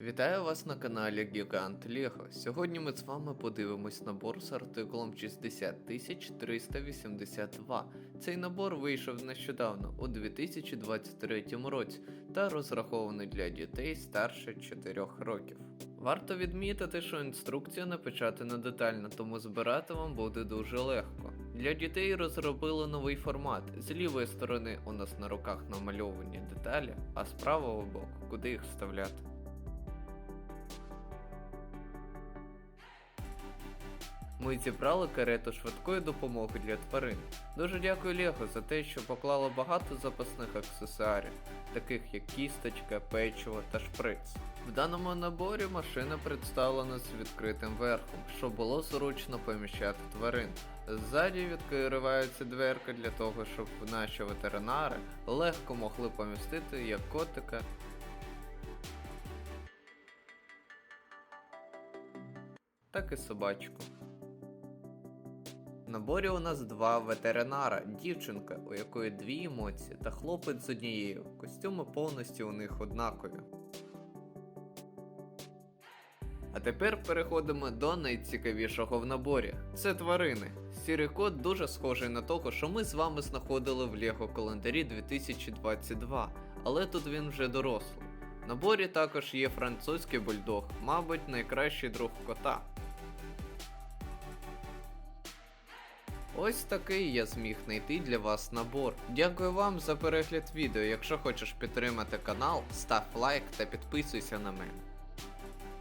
Вітаю вас на каналі Гігант Лего. Сьогодні ми з вами подивимось набор з артикулом 60382. Цей набор вийшов нещодавно у 2023 році та розрахований для дітей старше 4 років. Варто відмітити, що інструкція напечатана детально, тому збирати вам буде дуже легко. Для дітей розробили новий формат. З лівої сторони у нас на руках намальовані деталі, а з правого боку куди їх вставляти. Ми зібрали карету швидкої допомоги для тварин. Дуже дякую Лего за те, що поклало багато запасних аксесуарів, таких як кісточка, печиво та шприц. В даному наборі машина представлена з відкритим верхом, щоб було зручно поміщати тварин. Ззаді відкривається дверка для того, щоб наші ветеринари легко могли помістити як котика, так і собачку. Наборі у нас два ветеринара, дівчинка, у якої дві емоції, та хлопець з однією. Костюми повністю у них однакові. А тепер переходимо до найцікавішого в наборі. Це тварини. Сірий кот дуже схожий на того, що ми з вами знаходили в Лего календарі 2022, але тут він вже дорослий. В наборі також є французький бульдог, мабуть, найкращий друг кота. Ось такий я зміг знайти для вас набор. Дякую вам за перегляд відео. Якщо хочеш підтримати канал, став лайк та підписуйся на мене.